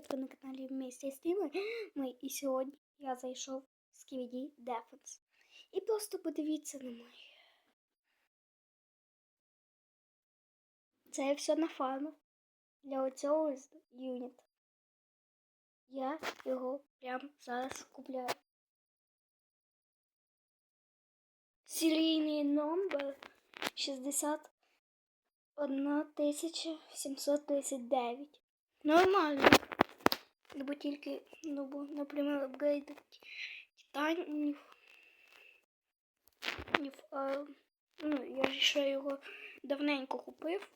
Привіт, ви на каналі Вместе Стріми. Ми і сьогодні я зайшов з KVD Defense. І просто подивіться на мої. Це все на фану. Для оцього юніт. Я його прямо зараз купляю. Серійний номер 61739. Нормально. Ну, бо тільки, ну, бо, наприклад, апгрейд титанів. Ні, а, ну, я ж ще його давненько купив.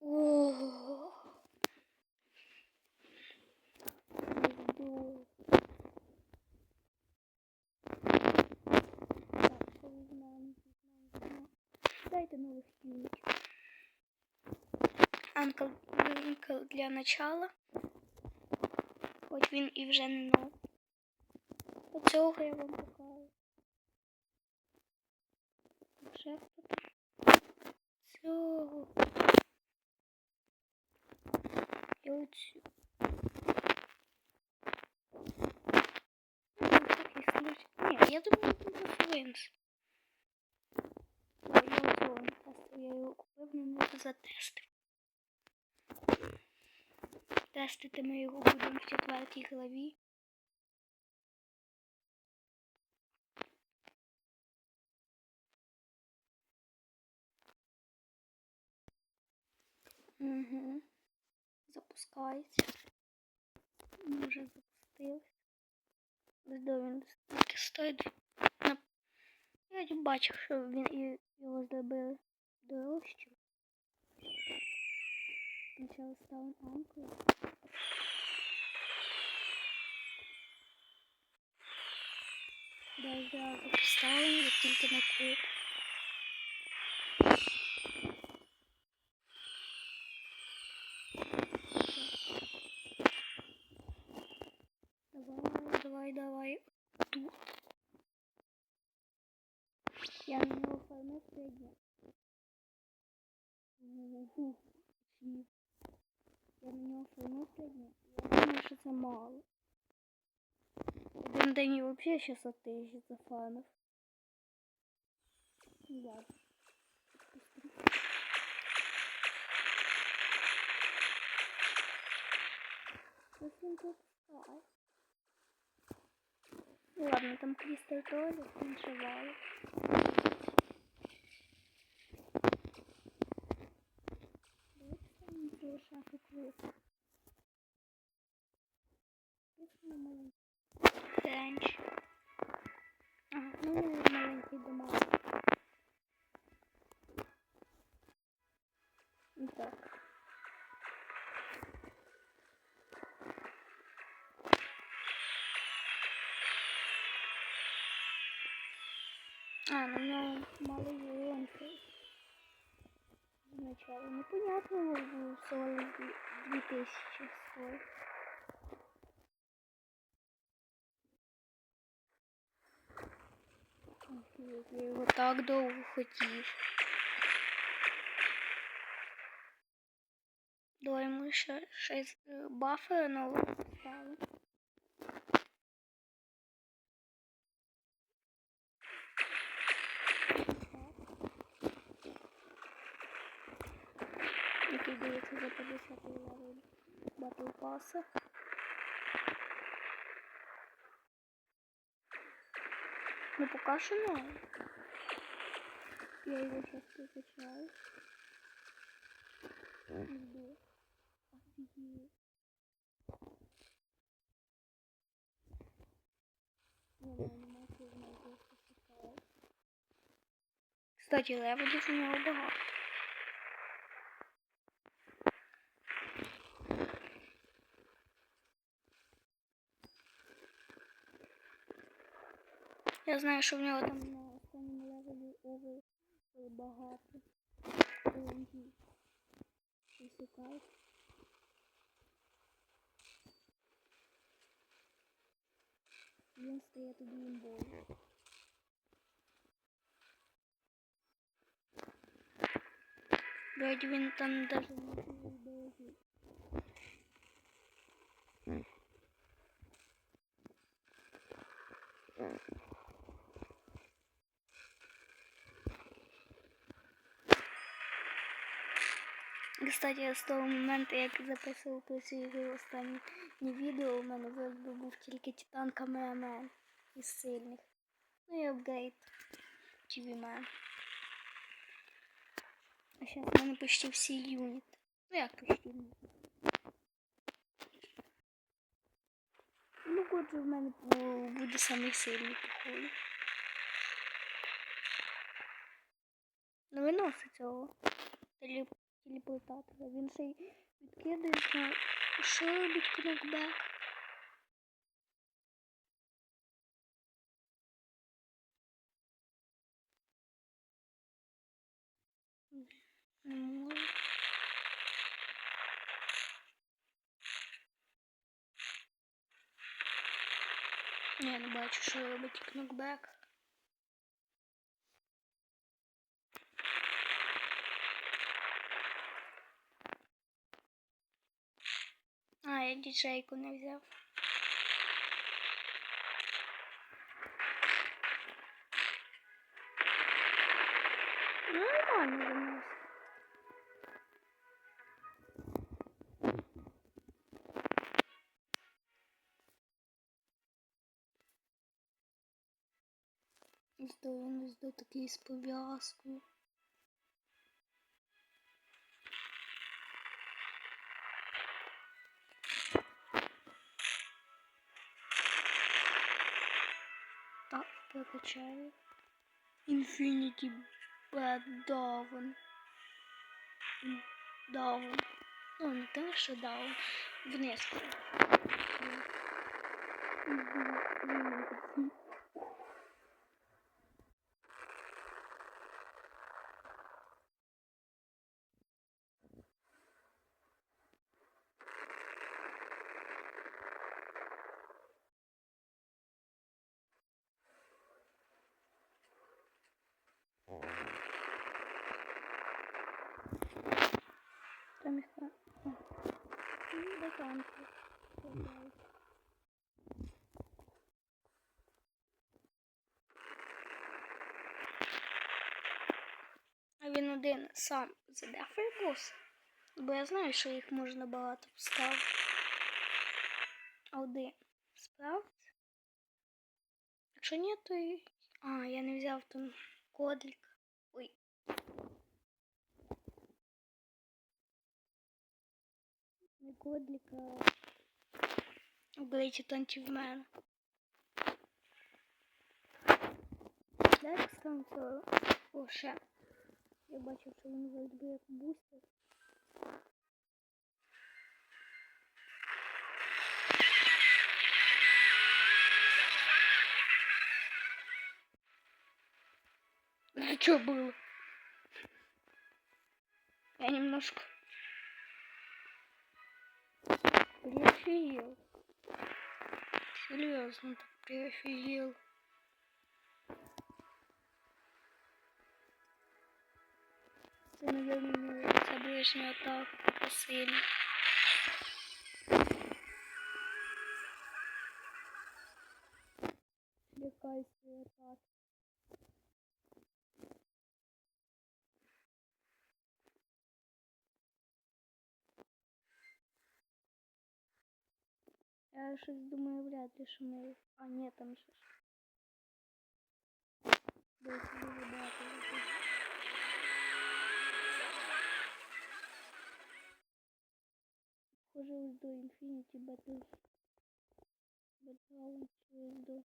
Ого. Йду. Так, що візьмемо? Візьмемо. Дайте нових юнітів. Анкл, анкл для начала. Хоч він і вже не нов. Оцього я вам покажу. Вже хто там? Цього. І оцю. Ну, такий случай. Ні, я думаю, це просто винес. Ой, я оцього не тестив, я його купив, не можу затестив. Тестити ми його будемо в четвертій главі. Угу. Запускається. Ми вже запустились. Ось він стільки стоїть. Я бачив, що він його зробили дорожчим. Ставимо анкою. Да, зразу поставимо, як тільки на куб. Давай, давай, давай. Тут. Я на него форму средний. Угу. Ні. Я на нього форму средний. Я думаю, що це мало. Один день і взагалі 600 тисяч зафанив. Ну ладно. Щось він тут став. Ну ладно, там Крістал тоже іншували. Давайте Тренч. Ну маленький дома. І так. А, малый юнка. Сначала непонятно, был всего лишь 2000 стоит. Офігеть, Я його так довго хотів. Давай ми ще щось е, бафери нового Який дається за 50 левел батл паса. Ну пока что нет. Я его сейчас прокачаю. Не. Кстати, левелів у нього багато. Я знаю, що в нього там на останньому левелі овел багато. Висікають. Він стає тоді імбою. Блять, він там даже не кстати, з того моменту, як записував про цю ігру останнє відео, у мене вроде був тільки Титан Камерамен із сильних. Ну і апгрейд TV-мен. А зараз в мене почти всі юніти. Ну як почти? Ну, отже, в мене бу- буде самий сильний походу. Ну виносить цього теле- телепортатора. Він ще й відкидається. Що робить кнокбек? Не можу. Ні, не бачу, що робить кнокбек. Діджейку не взяв. Ну, нормально виносить. Здоровий, здо такий з пов'язкою. Так, прокачаю. Infinity Bad Down. Down. Ну, не те, що Down. Вниз. Там до танку. А він один сам задефає бос. Бо я знаю, що їх можна багато поставити. А один справиться? Якщо ні, то і... А, я не взяв там кодлик. Ой. Не кодлик, а... Обличчя там це... О, ще. Я бачив, що він вроде би як бустер. А что было? Я немножко приофигел. Серьезно, так приофигел. Це, наверное, це ближня атака посильна. Лякайся атаки. Я щось думаю, вряд ли, що ми... А, ні, там ще ж. Десь дуже багато людей. Схоже ось до Infinity Battle. Battleground чи ось до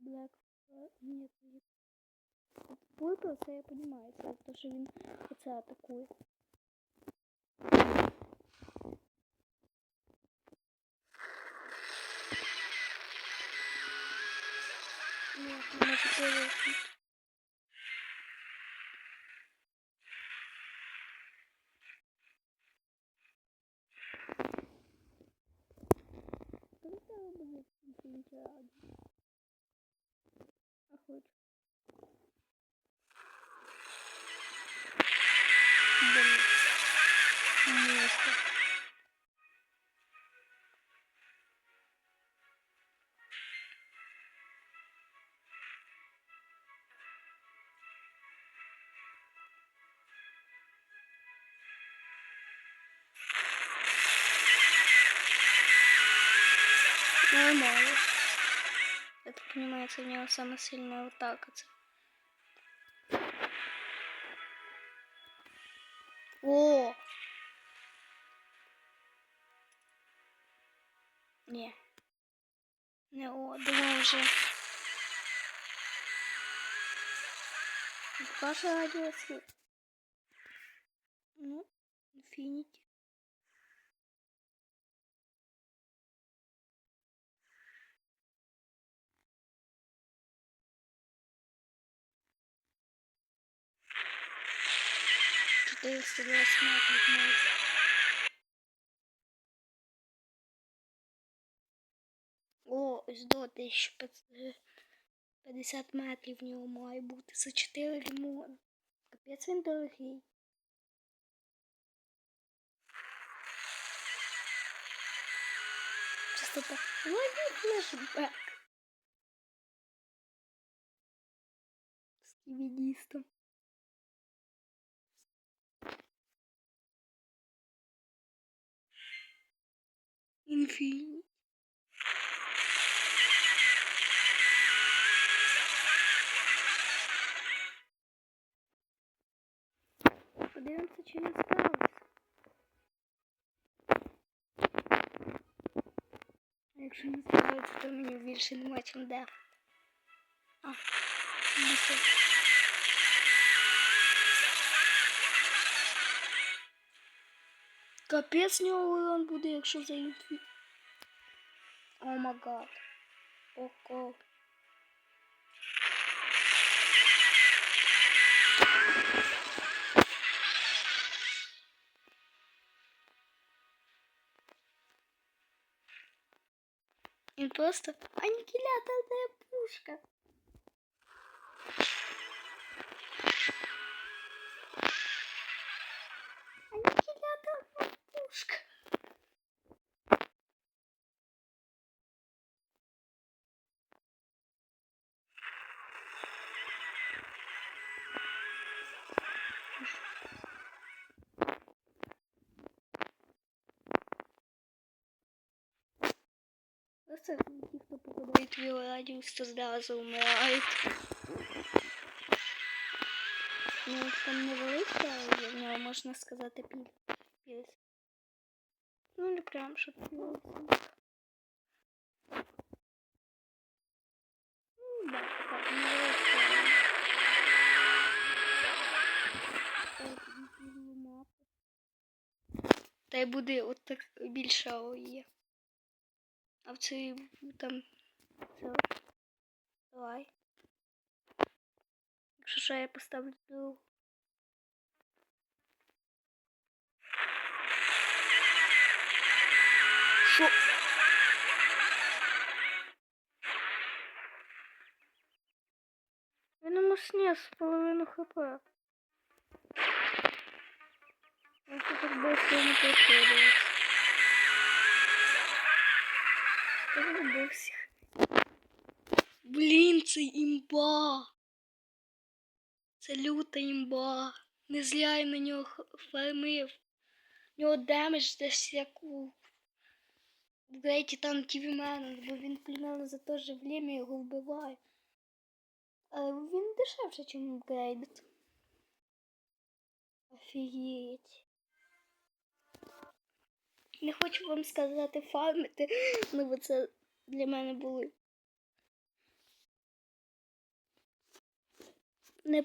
Black Flag. Ні, це є. Плито, це я розумію, це то, що він оце атакує. Ні, не може повернути. Коли тебе буде Infinity Raid? А хочу. У него самая сильная атака. О! Не. Не о, думаю вже. Каша радиослив. Ну, инфинити. Четыреста двадцать метров. О, ось до 1050 метрів в нього має бути за 4 лімони. Капець він дорогий. Чисто так. Лови флешбек. З ківідістом. Інфіні. Подивимося, чи він справиться. А якщо не справиться, то мені більше нема чим деф. А, більше. Капець нього урон буде, якщо заїдь. О май гад. Око. Він просто аннигиляторная пушка. Аннигиляторная пушка. Просто ті, хто попадають в його радіус, то зразу вмирають. Ну, там невеличка, але в нього можна сказати піль. Піль. Ну, не прям, щоб піль. Ну, да, так, невеличка. Так, відкрили мапу. Та й буде от так більше є. А в цій там все. Давай. Якщо що, я поставлю Що? Він йому снес половину хп. Я так быстро не приходилось. Всіх. Блін, це імба. Це люта імба. Не зря я на нього фармив. У нього демедж десь як у Грей Титан Ківімен, бо він плюнув за те же время його вбиває. Але він дешевше, ніж Грейдет. Офігеть. Не хочу вам сказати фармити, ну бо це для мене було не,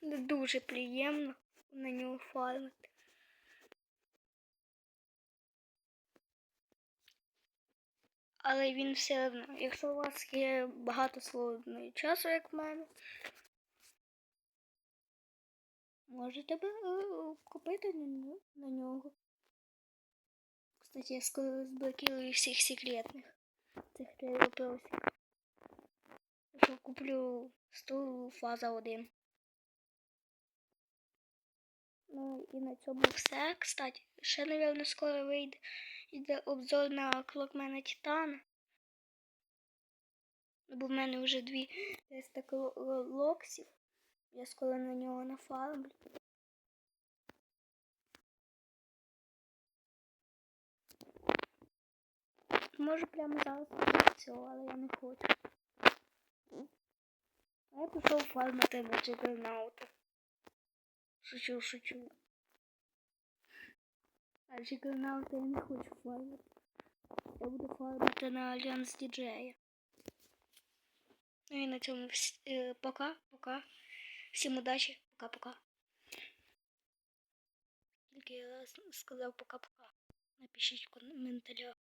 не дуже приємно на нього фармити. Але він все одно, якщо у вас є багато свободного часу, як в мене, можете е, купити на нього- Кстати, я скоро разблокирую всех секретных. Цих три вопросик. Що куплю стул фаза 1. Ну і на цьому все. Кстати, ще, напевно, скоро вийде йде обзор на клокмена Титана. Бо в мене вже дві 300 кл- локсів. Я скоро на нього нафармлю. Може прямо зараз цього, але я не хочу. Я пішов фармити на Джигернаута. Шучу, шучу. А Джигернаута я не хочу фармити. Я буду фармити на Альянс Діджея. Ну і на цьому вс- е, пока, пока. Всім удачі, пока-пока. Тільки я раз сказав пока-пока. Напишіть в коментарях.